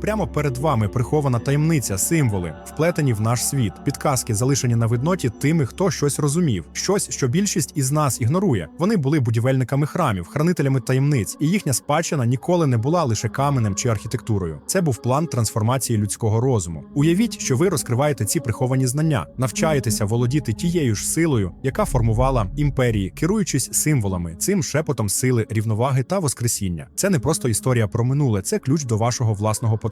Прямо перед вами прихована таємниця, символи, вплетені в наш світ, підказки, залишені на видноті тими, хто щось розумів, щось, що більшість із нас ігнорує. Вони були будівельниками храмів, хранителями таємниць, і їхня спадщина ніколи не була лише каменем чи архітектурою. Це був план трансформації людського розуму. Уявіть, що ви розкриваєте ці приховані знання, навчаєтеся володіти тією ж силою, яка формувала імперії, керуючись символами, цим шепотом сили, рівноваги та воскресіння. Це не просто історія про минуле, це ключ до вашого власного потенціалу.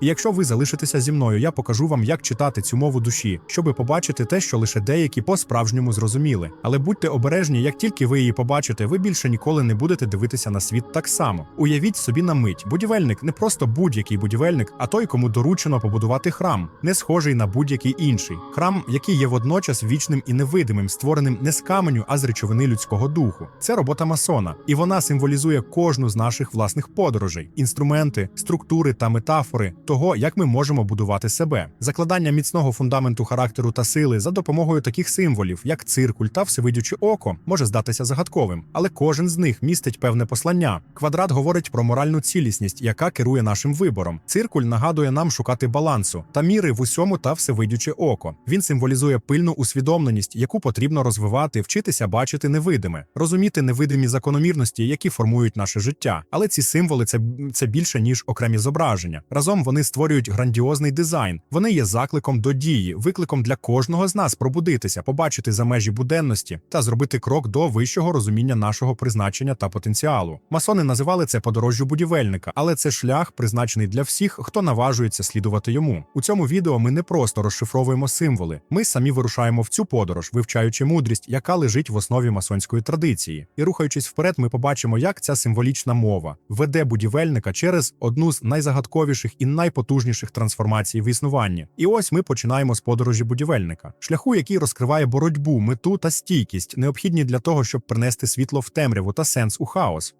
І якщо ви залишитеся зі мною, я покажу вам, як читати цю мову душі, щоби побачити те, що лише деякі по-справжньому зрозуміли. Але будьте обережні, як тільки ви її побачите, ви більше ніколи не будете дивитися на світ так само. Уявіть собі на мить, будівельник не просто будь-який будівельник, а той, кому доручено побудувати храм, не схожий на будь-який інший. Храм, який є водночас вічним і невидимим, створеним не з каменю, а з речовини людського духу. Це робота масона, і вона символізує кожну з наших власних подорожей, інструменти, структури та метафори того, як ми можемо будувати себе, закладання міцного фундаменту характеру та сили за допомогою таких символів, як циркуль та всевидюче око, може здатися загадковим, але кожен з них містить певне послання. Квадрат говорить про моральну цілісність, яка керує нашим вибором. Циркуль нагадує нам шукати балансу та міри в усьому та всевидюче око. Він символізує пильну усвідомленість, яку потрібно розвивати, вчитися бачити невидиме, розуміти невидимі закономірності, які формують наше життя. Але ці символи це, це більше ніж окремі зображення. Разом вони створюють грандіозний дизайн. Вони є закликом до дії, викликом для кожного з нас пробудитися, побачити за межі буденності та зробити крок до вищого розуміння нашого призначення та потенціалу. Масони називали це подорожжю будівельника, але це шлях, призначений для всіх, хто наважується слідувати йому. У цьому відео ми не просто розшифровуємо символи, ми самі вирушаємо в цю подорож, вивчаючи мудрість, яка лежить в основі масонської традиції. І рухаючись вперед, ми побачимо, як ця символічна мова веде будівельника через одну з найзагадковіших і найпотужніших трансформацій в існуванні. І ось ми починаємо з подорожі будівельника, шляху, який розкриває боротьбу, мету та стійкість, необхідні для того, щоб принести світло в темряву та сенс у хаос.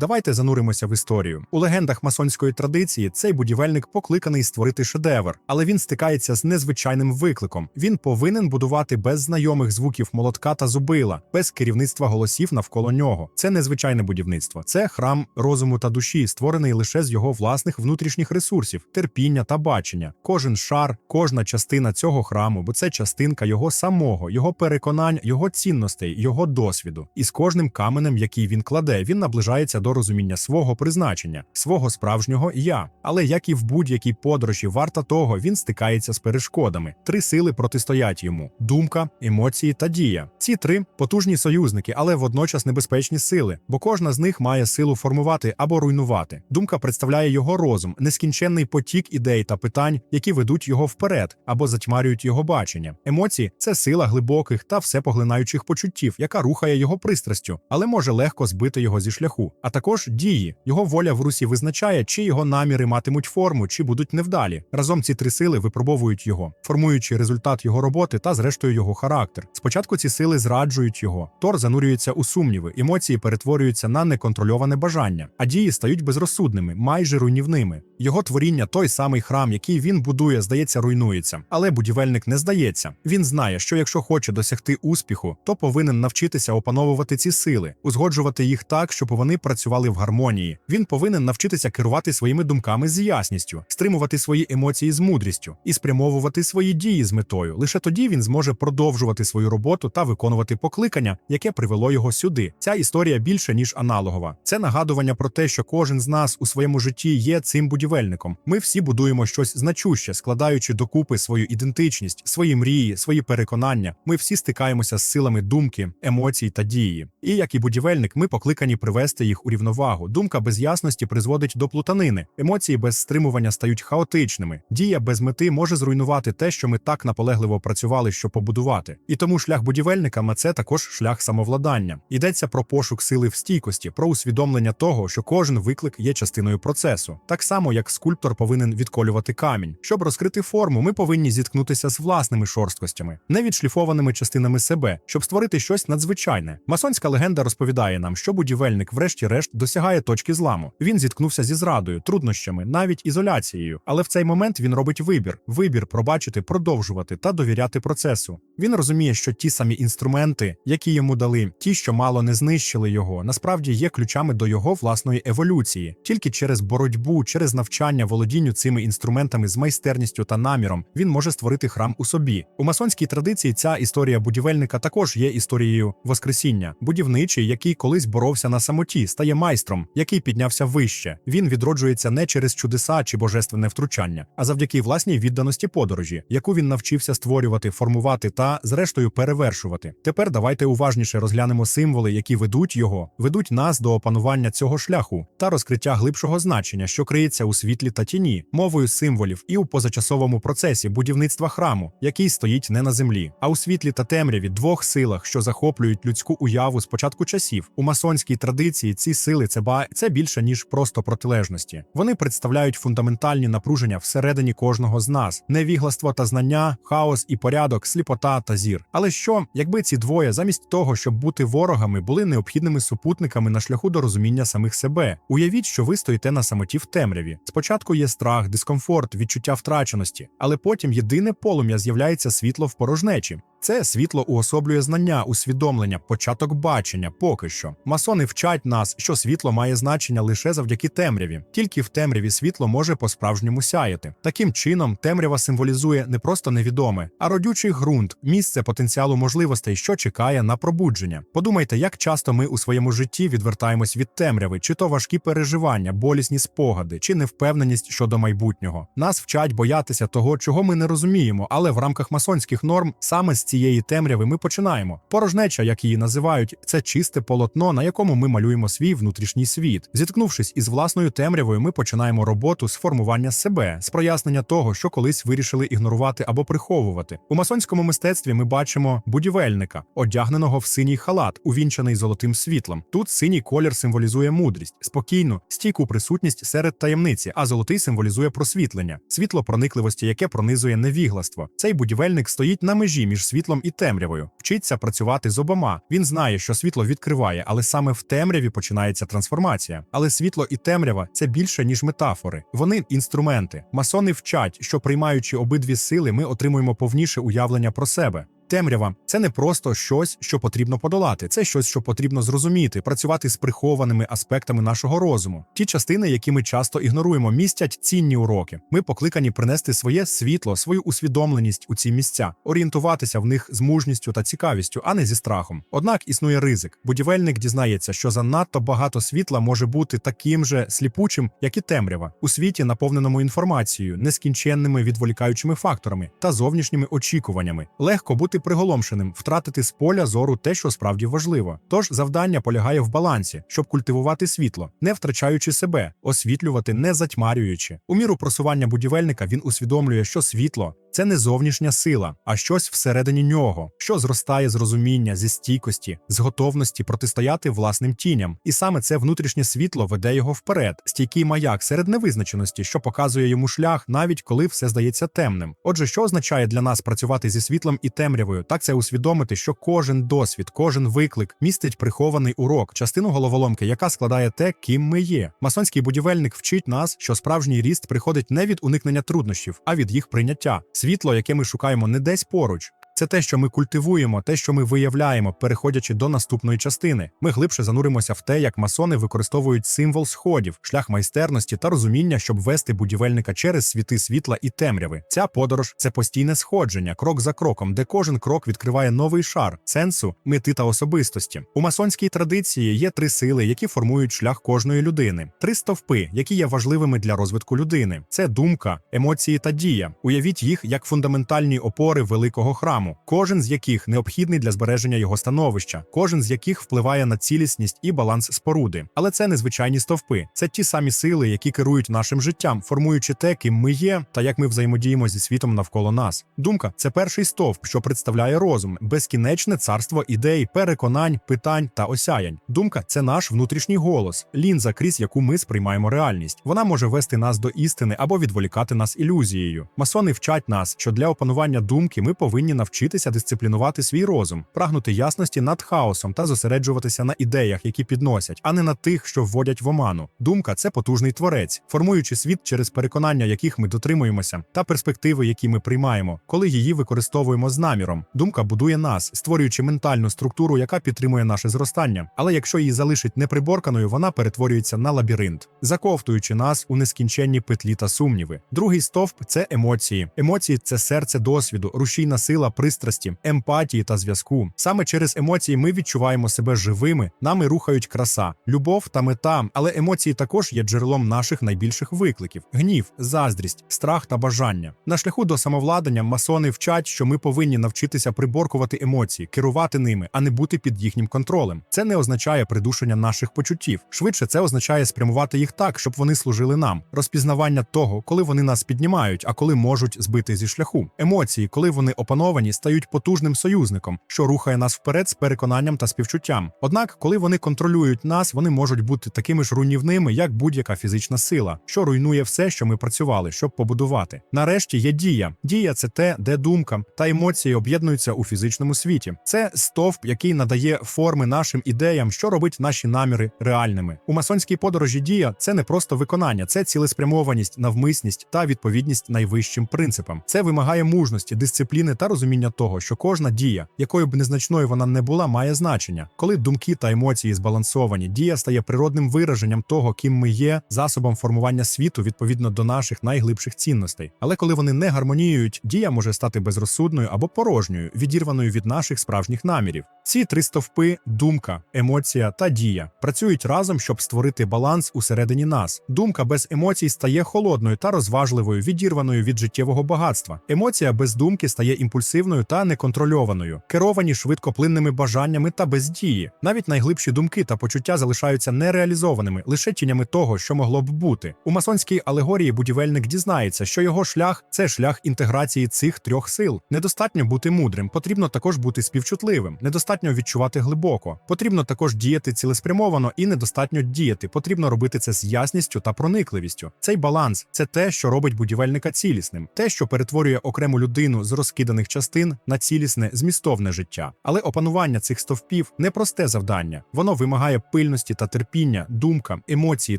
Давайте зануримося в історію. У легендах масонської традиції цей будівельник покликаний створити шедевр, але він стикається з незвичайним викликом. Він повинен будувати без знайомих звуків молотка та зубила, без керівництва голосів навколо нього. Це незвичайне будівництво, це храм розуму та душі, створений лише з його власних внутрішніх ресурсів, терпіння та бачення. Кожен шар, кожна частина цього храму, бо це частинка його самого, його переконань, його цінностей, його досвіду. І з кожним каменем, який він кладе, він наближається до розуміння свого призначення, свого справжнього я. Але як і в будь-якій подорожі, варта того він стикається з перешкодами. Три сили протистоять йому: думка, емоції та дія. Ці три потужні союзники, але водночас небезпечні сили, бо кожна з них має силу формувати або руйнувати. Думка представляє його розум, нескінченний потік ідей та питань, які ведуть його вперед або затьмарюють його бачення. Емоції це сила глибоких та всепоглинаючих почуттів, яка рухає його пристрастю, але може легко збити його зі шляху. А також дії. Його воля в русі визначає, чи його наміри матимуть форму, чи будуть невдалі. Разом ці три сили випробовують його, формуючи результат його роботи та, зрештою, його характер. Спочатку ці сили зраджують його. Тор занурюється у сумніви, емоції перетворюються на неконтрольоване бажання, а дії стають безрозсудними, майже руйнівними. Його творіння, той самий храм, який він будує, здається, руйнується. Але будівельник не здається. Він знає, що якщо хоче досягти успіху, то повинен навчитися опановувати ці сили, узгоджувати їх так, щоб вони працювали в гармонії. Він повинен навчитися керувати своїми думками з ясністю, стримувати свої емоції з мудрістю і спрямовувати свої дії з метою. Лише тоді він зможе продовжувати свою роботу та виконувати покликання, яке привело його сюди. Ця історія більше ніж аналогова. Це нагадування про те, що кожен з нас у своєму житті є цим будівельником. Ми всі будуємо щось значуще, складаючи докупи свою ідентичність, свої мрії, свої переконання. Ми всі стикаємося з силами думки, емоцій та дії. І як і будівельник, ми покликані привести їх у рівновагу. Думка без ясності призводить до плутанини. Емоції без стримування стають хаотичними. Дія без мети може зруйнувати те, що ми так наполегливо працювали, щоб побудувати. І тому шлях будівельника це також шлях самовладання. Йдеться про пошук сили в стійкості, про усвідомлення того, що кожен виклик є частиною процесу. Так само, як скульптор повинен відколювати камінь. Щоб розкрити форму, ми повинні зіткнутися з власними шорсткостями, невідшліфованими частинами себе, щоб створити щось надзвичайне. Масонська легенда розповідає нам, що будівельник, врешті-решт, врешті-решт досягає точки зламу. Він зіткнувся зі зрадою, труднощами, навіть ізоляцією. Але в цей момент він робить вибір: вибір пробачити, продовжувати та довіряти процесу. Він розуміє, що ті самі інструменти, які йому дали, ті, що мало не знищили його, насправді є ключами до його власної еволюції. Тільки через боротьбу, через навчання володінню цими інструментами з майстерністю та наміром він може створити храм у собі. У масонській традиції ця історія будівельника також є історією воскресіння. Будівничий, який колись боровся на самоті, стає майстром, який піднявся вище. Він відроджується не через чудеса чи божественне втручання, а завдяки власній відданості подорожі, яку він навчився створювати, формувати та, зрештою, перевершувати. Тепер давайте уважніше розглянемо символи, які ведуть його, ведуть нас до опанування цього шляху та розкриття глибшого значення, що криється у світлі та тіні, мовою символів і у позачасовому процесі будівництва храму, який стоїть не на землі, а у світлі та темряві двох силах, що захоплюють людську уяву з початку часів. У масонській традиції ці сили це ба це більше ніж просто протилежності. Вони представляють фундаментальні напруження всередині кожного з нас: невігластво та знання, хаос і порядок, сліпота та зір. Але що, якби ці двоє, замість того, щоб бути ворогами, були необхідними супутниками на шляху до розуміння самих себе? Уявіть, що ви стоїте на самоті в темряві. Спочатку є страх, дискомфорт, відчуття втраченості, але потім єдине полум'я з'являється світло в порожнечі. Це світло уособлює знання, усвідомлення, початок бачення. Поки що масони вчать нас, що світло має значення лише завдяки темряві. Тільки в темряві світло може по-справжньому сяяти. Таким чином, темрява символізує не просто невідоме, а родючий ґрунт, місце потенціалу можливостей, що чекає на пробудження. Подумайте, як часто ми у своєму житті відвертаємось від темряви, чи то важкі переживання, болісні спогади, чи невпевненість щодо майбутнього. Нас вчать боятися того, чого ми не розуміємо, але в рамках масонських норм саме з цієї темряви ми починаємо. Порожнеча, як її називають, це чисте полотно, на якому ми малюємо свій внутрішній світ. Зіткнувшись із власною темрявою, ми починаємо роботу з формування себе, з прояснення того, що колись вирішили ігнорувати або приховувати. У масонському мистецтві ми бачимо будівельника, одягненого в синій халат, увінчаний золотим світлом. Тут синій колір символізує мудрість, спокійну, стійку присутність серед таємниці, а золотий символізує просвітлення, світло проникливості, яке пронизує невігластво. Цей будівельник стоїть на межі між світлом і темрявою, вчиться працювати з обома. Він знає, що світло відкриває, але саме в темряві починається трансформація. Але світло і темрява це більше ніж метафори. Вони інструменти. Масони вчать, що приймаючи обидві сили, ми отримуємо повніше уявлення про себе. Темрява це не просто щось, що потрібно подолати, це щось, що потрібно зрозуміти, працювати з прихованими аспектами нашого розуму. Ті частини, які ми часто ігноруємо, містять цінні уроки. Ми покликані принести своє світло, свою усвідомленість у ці місця, орієнтуватися в них з мужністю та цікавістю, а не зі страхом. Однак існує ризик. Будівельник дізнається, що занадто багато світла може бути таким же сліпучим, як і темрява, у світі, наповненому інформацією, нескінченними відволікаючими факторами та зовнішніми очікуваннями. Легко бути приголомшеним, втратити з поля зору те, що справді важливо. Тож завдання полягає в балансі, щоб культивувати світло, не втрачаючи себе, освітлювати, не затьмарюючи. У міру просування будівельника він усвідомлює, що світло. Це не зовнішня сила, а щось всередині нього, що зростає з розуміння, зі стійкості, з готовності протистояти власним тіням. І саме це внутрішнє світло веде його вперед, стійкий маяк серед невизначеності, що показує йому шлях, навіть коли все здається темним. Отже, що означає для нас працювати зі світлом і темрявою, так це усвідомити, що кожен досвід, кожен виклик містить прихований урок, частину головоломки, яка складає те, ким ми є. Масонський будівельник вчить нас, що справжній ріст приходить не від уникнення труднощів, а від їх прийняття. Світло, яке ми шукаємо не десь поруч. Це те, що ми культивуємо, те, що ми виявляємо, переходячи до наступної частини. Ми глибше зануримося в те, як масони використовують символ сходів, шлях майстерності та розуміння, щоб вести будівельника через світи світла і темряви. Ця подорож це постійне сходження, крок за кроком, де кожен крок відкриває новий шар сенсу, мети та особистості. У масонській традиції є три сили, які формують шлях кожної людини, три стовпи, які є важливими для розвитку людини. Це думка, емоції та дія. Уявіть їх як фундаментальні опори великого храму кожен з яких необхідний для збереження його становища, кожен з яких впливає на цілісність і баланс споруди. Але це незвичайні стовпи, це ті самі сили, які керують нашим життям, формуючи те, ким ми є, та як ми взаємодіємо зі світом навколо нас. Думка це перший стовп, що представляє розум, безкінечне царство ідей, переконань, питань та осяянь. Думка це наш внутрішній голос, лінза, крізь яку ми сприймаємо реальність. Вона може вести нас до істини або відволікати нас ілюзією. Масони вчать нас, що для опанування думки ми повинні навчити навчитися дисциплінувати свій розум, прагнути ясності над хаосом та зосереджуватися на ідеях, які підносять, а не на тих, що вводять в оману. Думка це потужний творець, формуючи світ через переконання, яких ми дотримуємося, та перспективи, які ми приймаємо, коли її використовуємо з наміром. Думка будує нас, створюючи ментальну структуру, яка підтримує наше зростання. Але якщо її залишить неприборканою, вона перетворюється на лабіринт, заковтуючи нас у нескінченні петлі та сумніви. Другий стовп це емоції. Емоції це серце досвіду, рушійна сила пристрасті, емпатії та зв'язку. Саме через емоції ми відчуваємо себе живими, нами рухають краса, любов та мета. Але емоції також є джерелом наших найбільших викликів: гнів, заздрість, страх та бажання. На шляху до самовладання масони вчать, що ми повинні навчитися приборкувати емоції, керувати ними, а не бути під їхнім контролем. Це не означає придушення наших почуттів. Швидше це означає спрямувати їх так, щоб вони служили нам. Розпізнавання того, коли вони нас піднімають, а коли можуть збити зі шляху. Емоції, коли вони опановані, стають потужним союзником, що рухає нас вперед з переконанням та співчуттям. Однак, коли вони контролюють нас, вони можуть бути такими ж руйнівними, як будь-яка фізична сила, що руйнує все, що ми працювали, щоб побудувати. Нарешті є дія. Дія це те, де думка та емоції об'єднуються у фізичному світі. Це стовп, який надає форми нашим ідеям, що робить наші наміри реальними. У масонській подорожі дія це не просто виконання, це цілеспрямованість, навмисність та відповідність найвищим принципам. Це вимагає мужності, дисципліни та розуміння того, що кожна дія, якою б незначною вона не була, має значення. Коли думки та емоції збалансовані, дія стає природним вираженням того, ким ми є, засобом формування світу відповідно до наших найглибших цінностей. Але коли вони не гармоніюють, дія може стати безрозсудною або порожньою, відірваною від наших справжніх намірів. Ці три стовпи думка, емоція та дія працюють разом, щоб створити баланс усередині нас. Думка без емоцій стає холодною та розважливою, відірваною від життєвого багатства. Емоція без думки стає імпульсивною та неконтрольованою, керовані швидкоплинними бажаннями та без дії. Навіть найглибші думки та почуття залишаються нереалізованими, лише тінями того, що могло б бути. У масонській алегорії будівельник дізнається, що його шлях це шлях інтеграції цих трьох сил. Недостатньо бути мудрим, потрібно також бути співчутливим. Недостатньо відчувати глибоко. Потрібно також діяти цілеспрямовано і недостатньо діяти. Потрібно робити це з ясністю та проникливістю. Цей баланс це те, що робить будівельника цілісним, те, що перетворює окрему людину з розкиданих частин на цілісне, змістовне життя. Але опанування цих стовпів непросте завдання. Воно вимагає пильності та терпіння, думка, емоції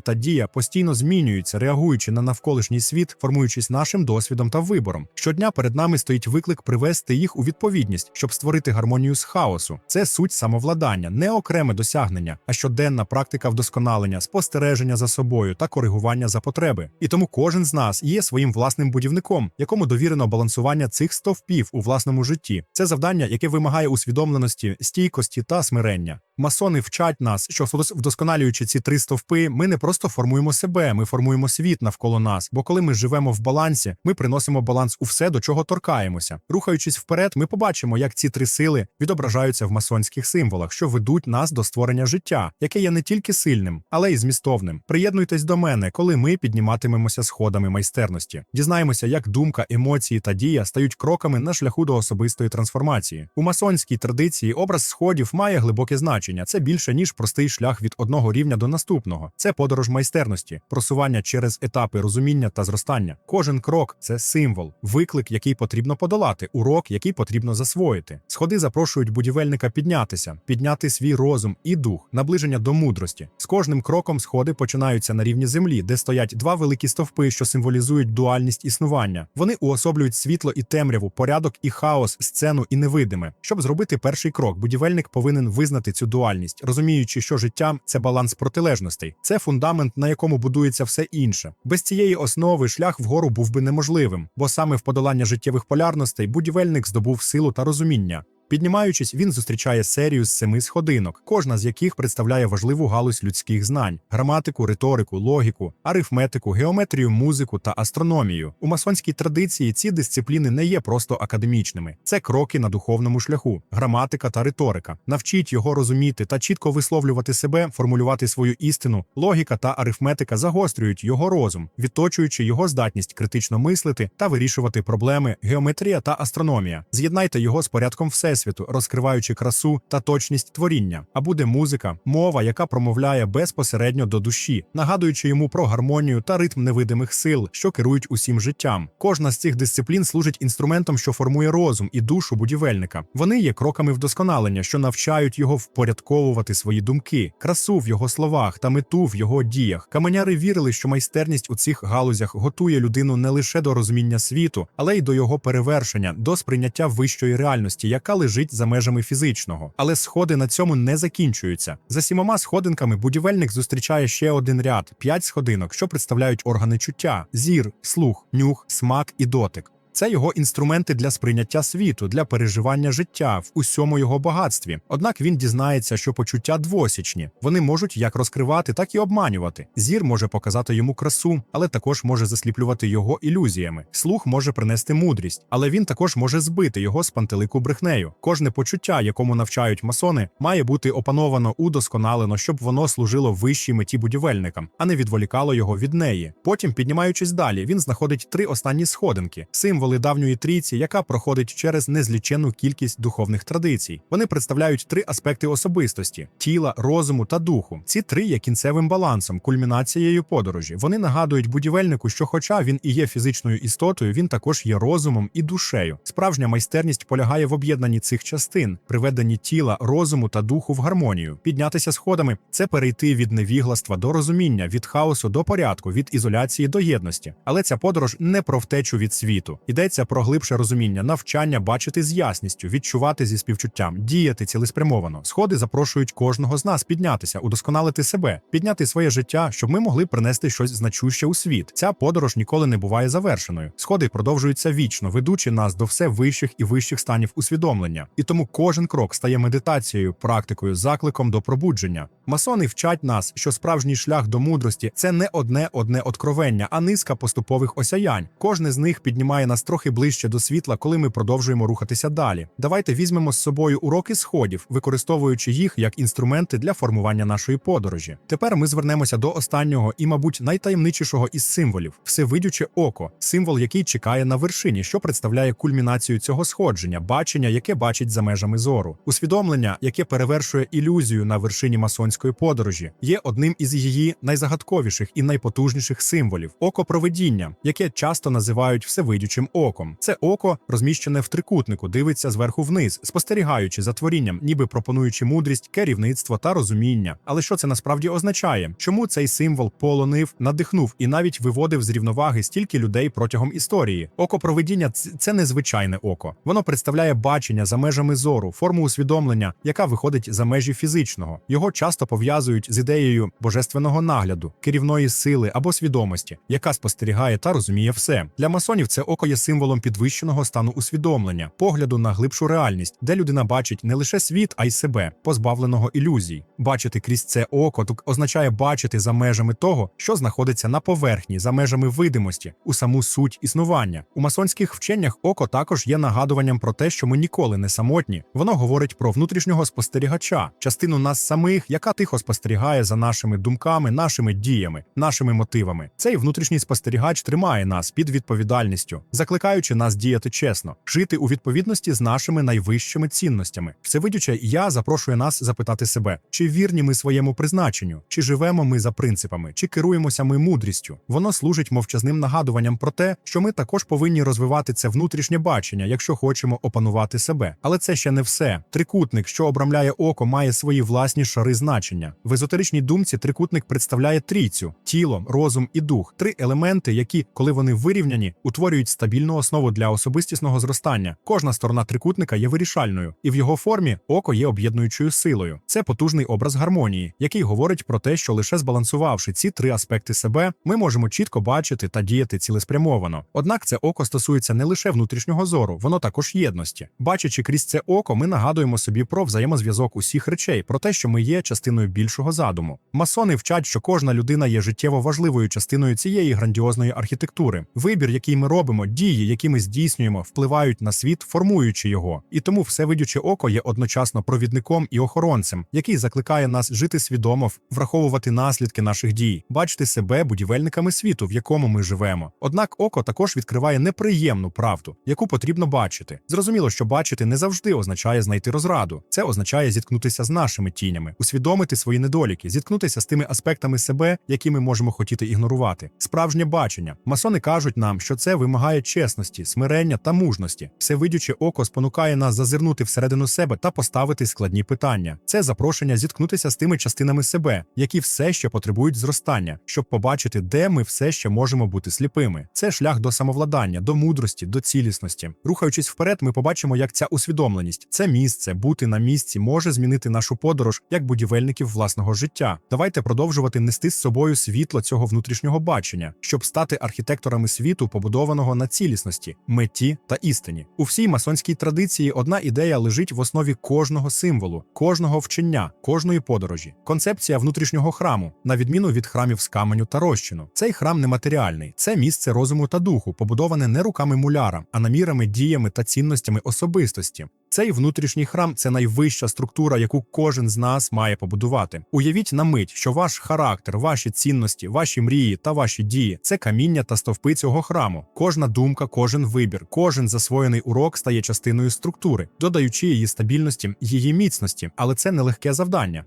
та дія постійно змінюються, реагуючи на навколишній світ, формуючись нашим досвідом та вибором. Щодня перед нами стоїть виклик привести їх у відповідність, щоб створити гармонію з хаосу. Це суть самовладання, не окреме досягнення, а щоденна практика вдосконалення, спостереження за собою та коригування за потреби. І тому кожен з нас є своїм власним будівником, якому довірено балансування цих стовпів у власному житті. Це завдання, яке вимагає усвідомленості, стійкості та смирення. Масони вчать нас, що вдос- вдосконалюючи ці три стовпи, ми не просто формуємо себе, ми формуємо світ навколо нас. Бо коли ми живемо в балансі, ми приносимо баланс у все, до чого торкаємося. Рухаючись вперед, ми побачимо, як ці три сили відображаються в масонських символах, що ведуть нас до створення життя, яке є не тільки сильним, але й змістовним. Приєднуйтесь до мене, коли ми підніматимемося сходами майстерності. Дізнаємося, як думка, емоції та дія стають кроками на шляху до особистої трансформації. У масонській традиції образ сходів має глибоке значення. Це більше ніж простий шлях від одного рівня до наступного. Це подорож майстерності, просування через етапи розуміння та зростання. Кожен крок це символ, виклик, який потрібно подолати, урок, який потрібно засвоїти. Сходи запрошують будівельника піднятися, підняти свій розум і дух, наближення до мудрості. З кожним кроком сходи починаються на рівні землі, де стоять два великі стовпи, що символізують дуальність існування. Вони уособлюють світло і темряву, порядок і хаос, сцену і невидиме. Щоб зробити перший крок, будівельник повинен визнати цю дуальність, розуміючи, що життя це баланс протилежностей, це фундамент, на якому будується все інше. Без цієї основи шлях вгору був би неможливим, бо саме в подолання життєвих полярностей будівельник здобув силу та розуміння. Піднімаючись, він зустрічає серію з семи сходинок, кожна з яких представляє важливу галузь людських знань: граматику, риторику, логіку, арифметику, геометрію, музику та астрономію. У масонській традиції ці дисципліни не є просто академічними, це кроки на духовному шляху, граматика та риторика. Навчіть його розуміти та чітко висловлювати себе, формулювати свою істину. Логіка та арифметика загострюють його розум, відточуючи його здатність критично мислити та вирішувати проблеми, геометрія та астрономія. З'єднайте його з порядком всесвіту всесвіту, розкриваючи красу та точність творіння. А буде музика, мова, яка промовляє безпосередньо до душі, нагадуючи йому про гармонію та ритм невидимих сил, що керують усім життям. Кожна з цих дисциплін служить інструментом, що формує розум і душу будівельника. Вони є кроками вдосконалення, що навчають його впорядковувати свої думки, красу в його словах та мету в його діях. Каменяри вірили, що майстерність у цих галузях готує людину не лише до розуміння світу, але й до його перевершення, до сприйняття вищої реальності, яка лежить за межами фізичного. Але сходи на цьому не закінчуються. За сімома сходинками будівельник зустрічає ще один ряд п'ять сходинок, що представляють органи чуття: зір, слух, нюх, смак і дотик. Це його інструменти для сприйняття світу, для переживання життя в усьому його багатстві. Однак він дізнається, що почуття двосічні. Вони можуть як розкривати, так і обманювати. Зір може показати йому красу, але також може засліплювати його ілюзіями. Слух може принести мудрість, але він також може збити його з пантелику брехнею. Кожне почуття, якому навчають масони, має бути опановано, удосконалено, щоб воно служило вищій меті будівельникам, а не відволікало його від неї. Потім, піднімаючись далі, він знаходить три останні сходинки. Символи давньої трійці, яка проходить через незліченну кількість духовних традицій. Вони представляють три аспекти особистості: тіла, розуму та духу. Ці три є кінцевим балансом, кульмінацією подорожі. Вони нагадують будівельнику, що, хоча він і є фізичною істотою, він також є розумом і душею. Справжня майстерність полягає в об'єднанні цих частин, приведенні тіла, розуму та духу в гармонію. Піднятися сходами це перейти від невігластва до розуміння, від хаосу до порядку, від ізоляції до єдності. Але ця подорож не про втечу від світу. Йдеться про глибше розуміння, навчання бачити з ясністю, відчувати зі співчуттям, діяти цілеспрямовано. Сходи запрошують кожного з нас піднятися, удосконалити себе, підняти своє життя, щоб ми могли принести щось значуще у світ. Ця подорож ніколи не буває завершеною. Сходи продовжуються вічно, ведучи нас до все вищих і вищих станів усвідомлення. І тому кожен крок стає медитацією, практикою, закликом до пробудження. Масони вчать нас, що справжній шлях до мудрості це не одне одне откровення, а низка поступових осяянь. Кожне з них піднімає нас трохи ближче до світла, коли ми продовжуємо рухатися далі. Давайте візьмемо з собою уроки сходів, використовуючи їх як інструменти для формування нашої подорожі. Тепер ми звернемося до останнього і, мабуть, найтаємничішого із символів всевидюче око, символ, який чекає на вершині, що представляє кульмінацію цього сходження, бачення, яке бачить за межами зору, усвідомлення, яке перевершує ілюзію на вершині масонської подорожі, є одним із її найзагадковіших і найпотужніших символів око провидіння, яке часто називають всевидючим оком. Це око розміщене в трикутнику, дивиться зверху вниз, спостерігаючи за творінням, ніби пропонуючи мудрість, керівництво та розуміння. Але що це насправді означає? Чому цей символ полонив, надихнув і навіть виводив з рівноваги стільки людей протягом історії? Око провидіння це незвичайне око. Воно представляє бачення за межами зору, форму усвідомлення, яка виходить за межі фізичного. Його часто пов'язують з ідеєю божественного нагляду, керівної сили або свідомості, яка спостерігає та розуміє все. Для масонів це око є символом підвищеного стану усвідомлення, погляду на глибшу реальність, де людина бачить не лише світ, а й себе, позбавленого ілюзій. Бачити крізь це око тут означає бачити за межами того, що знаходиться на поверхні, за межами видимості, у саму суть існування. У масонських вченнях око також є нагадуванням про те, що ми ніколи не самотні. Воно говорить про внутрішнього спостерігача, частину нас самих, яка тихо спостерігає за нашими думками, нашими діями, нашими мотивами. Цей внутрішній спостерігач тримає нас під відповідальністю, закликаючи нас діяти чесно, жити у відповідності з нашими найвищими цінностями. Всевидюче я запрошую нас запитати себе, чи вірні ми своєму призначенню, чи живемо ми за принципами, чи керуємося ми мудрістю. Воно служить мовчазним нагадуванням про те, що ми також повинні розвивати це внутрішнє бачення, якщо хочемо опанувати себе. Але це ще не все. Трикутник, що обрамляє око, має свої власні шари значення. В езотеричній думці трикутник представляє трійцю: тіло, розум і дух три елементи, які, коли вони вирівняні, утворюють стабільну основу для особистісного зростання. Кожна сторона трикутника є вирішальною, і в його формі око є об'єднуючою силою. Це потужний образ гармонії, який говорить про те, що лише збалансувавши ці три аспекти себе, ми можемо чітко бачити та діяти цілеспрямовано. Однак це око стосується не лише внутрішнього зору, воно також єдності. Бачачи крізь це око, ми нагадуємо собі про взаємозв'язок усіх речей, про те, що ми є частиною частиною більшого задуму. Масони вчать, що кожна людина є життєво важливою частиною цієї грандіозної архітектури. Вибір, який ми робимо, дії, які ми здійснюємо, впливають на світ, формуючи його. І тому всевидюче око є одночасно провідником і охоронцем, який закликає нас жити свідомо, враховувати наслідки наших дій, бачити себе будівельниками світу, в якому ми живемо. Однак око також відкриває неприємну правду, яку потрібно бачити. Зрозуміло, що бачити не завжди означає знайти розраду. Це означає зіткнутися з нашими тінями, усвідомити свої недоліки, зіткнутися з тими аспектами себе, які ми можемо хотіти ігнорувати. Справжнє бачення. Масони кажуть нам, що це вимагає чесності, смирення та мужності. Всевидюче око спонукає нас зазирнути всередину себе та поставити складні питання. Це запрошення зіткнутися з тими частинами себе, які все ще потребують зростання, щоб побачити, де ми все ще можемо бути сліпими. Це шлях до самовладання, до мудрості, до цілісності. Рухаючись вперед, ми побачимо, як ця усвідомленість, це місце, бути на місці може змінити нашу подорож як будівельників власного життя. Давайте продовжувати нести з собою світло цього внутрішнього бачення, щоб стати архітекторами світу, побудованого на цілісності, меті та істині. У всій масонській традиції одна ідея лежить в основі кожного символу, кожного вчення, кожної подорожі. Концепція внутрішнього храму, на відміну від храмів з каменю та розчину. Цей храм нематеріальний, це місце розуму та духу, побудоване не руками муляра, а намірами, діями та цінностями особистості. Цей внутрішній храм це найвища структура, яку кожен з нас має побудувати. Уявіть на мить, що ваш характер, ваші цінності, ваші мрії та ваші дії це каміння та стовпи цього храму. Кожна думка, кожен вибір, кожен засвоєний урок стає частиною структури, додаючи її стабільності, її міцності, але це нелегке завдання.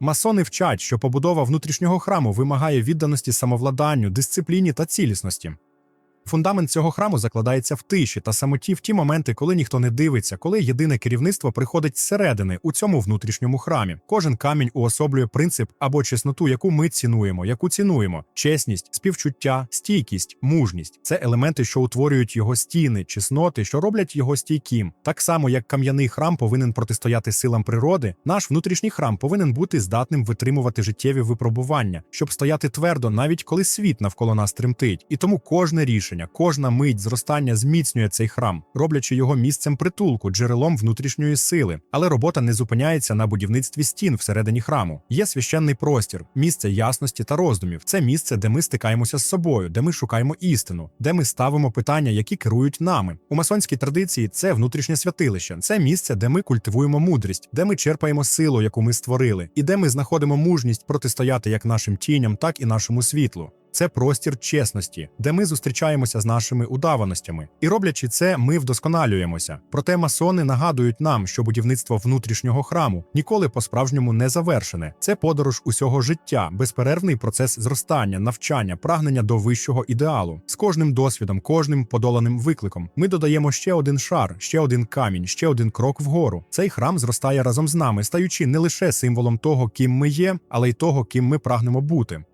Масони вчать, що побудова внутрішнього храму вимагає відданості самовладанню, дисципліні та цілісності. Фундамент цього храму закладається в тиші та самоті в ті моменти, коли ніхто не дивиться, коли єдине керівництво приходить зсередини у цьому внутрішньому храмі. Кожен камінь уособлює принцип або чесноту, яку ми цінуємо, яку цінуємо: чесність, співчуття, стійкість, мужність це елементи, що утворюють його стіни, чесноти, що роблять його стійким. Так само, як кам'яний храм повинен протистояти силам природи, наш внутрішній храм повинен бути здатним витримувати життєві випробування, щоб стояти твердо, навіть коли світ навколо нас тремтить. І тому кожне рішення, кожна мить зростання зміцнює цей храм, роблячи його місцем притулку, джерелом внутрішньої сили. Але робота не зупиняється на будівництві стін всередині храму. Є священний простір, місце ясності та роздумів. Це місце, де ми стикаємося з собою, де ми шукаємо істину, де ми ставимо питання, які керують нами. У масонській традиції це внутрішнє святилище, це місце, де ми культивуємо мудрість, де ми черпаємо силу, яку ми створили, і де ми знаходимо мужність протистояти як нашим тіням, так і нашому світлу. Це простір чесності, де ми зустрічаємося з нашими удаваностями. І роблячи це, ми вдосконалюємося. Проте масони нагадують нам, що будівництво внутрішнього храму ніколи по-справжньому не завершене. Це подорож усього життя, безперервний процес зростання, навчання, прагнення до вищого ідеалу. З кожним досвідом, кожним подоланим викликом, ми додаємо ще один шар, ще один камінь, ще один крок вгору. Цей храм зростає разом з нами, стаючи не лише символом того, ким ми є, але й того, ким ми прагнемо бути.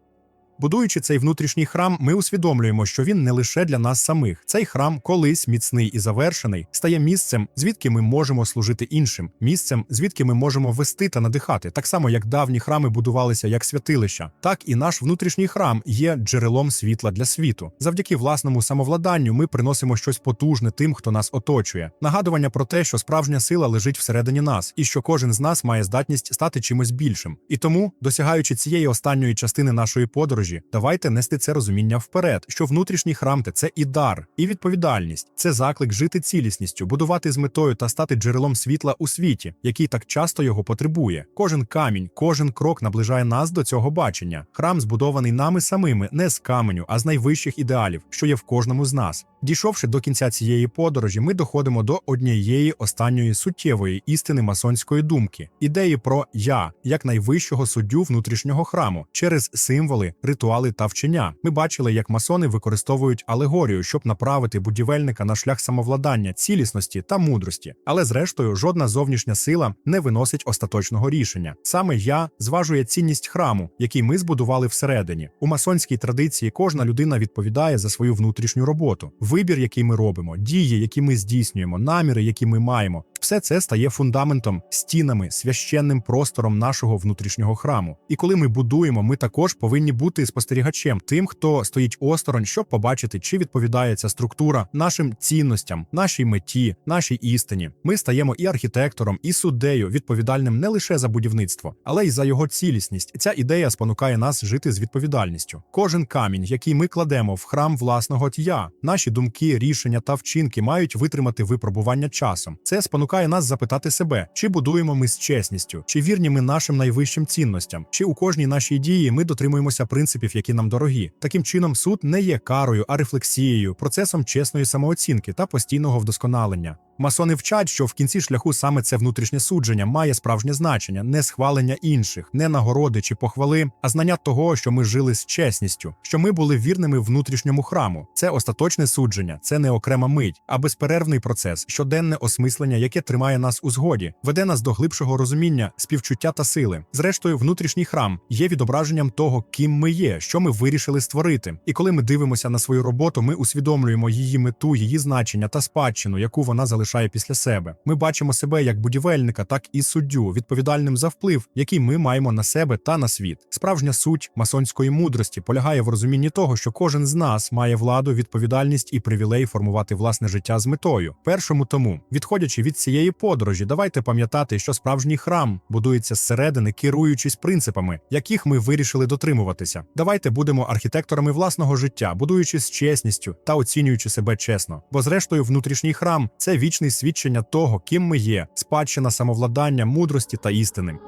Будуючи цей внутрішній храм, ми усвідомлюємо, що він не лише для нас самих. Цей храм, колись міцний і завершений, стає місцем, звідки ми можемо служити іншим, місцем, звідки ми можемо вести та надихати, так само як давні храми будувалися як святилища, так і наш внутрішній храм є джерелом світла для світу. Завдяки власному самовладанню ми приносимо щось потужне тим, хто нас оточує. Нагадування про те, що справжня сила лежить всередині нас, і що кожен з нас має здатність стати чимось більшим. І тому, досягаючи цієї останньої частини нашої подорожі, давайте нести це розуміння вперед, що внутрішній храм це і дар, і відповідальність, це заклик жити цілісністю, будувати з метою та стати джерелом світла у світі, який так часто його потребує. Кожен камінь, кожен крок наближає нас до цього бачення. Храм збудований нами самими, не з каменю, а з найвищих ідеалів, що є в кожному з нас. Дійшовши до кінця цієї подорожі, ми доходимо до однієї останньої суттєвої істини масонської думки ідеї про я як найвищого суддю внутрішнього храму через символи, ритуали та вчення. Ми бачили, як масони використовують алегорію, щоб направити будівельника на шлях самовладання, цілісності та мудрості. Але зрештою, жодна зовнішня сила не виносить остаточного рішення. Саме я зважує цінність храму, який ми збудували всередині. У масонській традиції кожна людина відповідає за свою внутрішню роботу. Вибір, який ми робимо, дії, які ми здійснюємо, наміри, які ми маємо, Все це стає фундаментом, стінами, священним простором нашого внутрішнього храму. І коли ми будуємо, ми також повинні бути спостерігачем, тим, хто стоїть осторонь, щоб побачити, чи відповідає ця структура нашим цінностям, нашій меті, нашій істині. Ми стаємо і архітектором, і суддею, відповідальним не лише за будівництво, але й за його цілісність. Ця ідея спонукає нас жити з відповідальністю. Кожен камінь, який ми кладемо в храм власного тія, наші думки, рішення та вчинки мають витримати випробування часом. Це спонукає нас запитати себе, чи будуємо ми з чесністю, чи вірні ми нашим найвищим цінностям, чи у кожній нашій дії ми дотримуємося принципів, які нам дорогі. Таким чином, суд не є карою, а рефлексією, процесом чесної самооцінки та постійного вдосконалення. Масони вчать, що в кінці шляху саме це внутрішнє судження має справжнє значення, не схвалення інших, не нагороди чи похвали, а знання того, що ми жили з чесністю, що ми були вірними внутрішньому храму. Це остаточне судження, це не окрема мить, а безперервний процес, щоденне осмислення, яке тримає нас у згоді, веде нас до глибшого розуміння, співчуття та сили. Зрештою, внутрішній храм є відображенням того, ким ми є, що ми вирішили створити. І коли ми дивимося на свою роботу, ми усвідомлюємо її мету, її значення та спадщину, яку вона залишає після себе. Ми бачимо себе як будівельника, так і суддю, відповідальним за вплив, який ми маємо на себе та на світ. Справжня суть масонської мудрості полягає в розумінні того, що кожен з нас має владу, відповідальність і привілей формувати власне життя з метою. Першому тому, відходячи від цієї подорожі, давайте пам'ятати, що справжній храм будується зсередини, керуючись принципами, яких ми вирішили дотримуватися. Давайте будемо архітекторами власного життя, будуючи з чесністю та оцінюючи себе чесно. Бо, зрештою, внутрішній храм це вічний свідчення того, ким ми є, спадщина самовладання, мудрості та істини.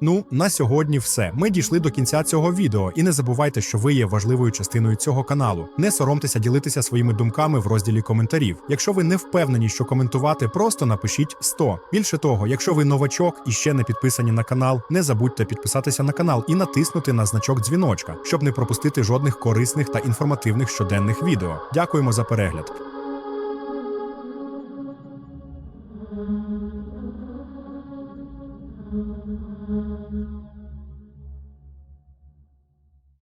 Ну, на сьогодні все. Ми дійшли до кінця цього відео, і не забувайте, що ви є важливою частиною цього каналу. Не соромтеся ділитися своїми думками в розділі коментарів. Якщо ви не впевнені, що коментувати, просто напишіть 100. Більше того, якщо ви новачок і ще не підписані на канал, не забудьте підписатися на канал і натиснути на значок дзвіночка, щоб не пропустити жодних корисних та інформативних щоденних відео. Дякуємо за перегляд.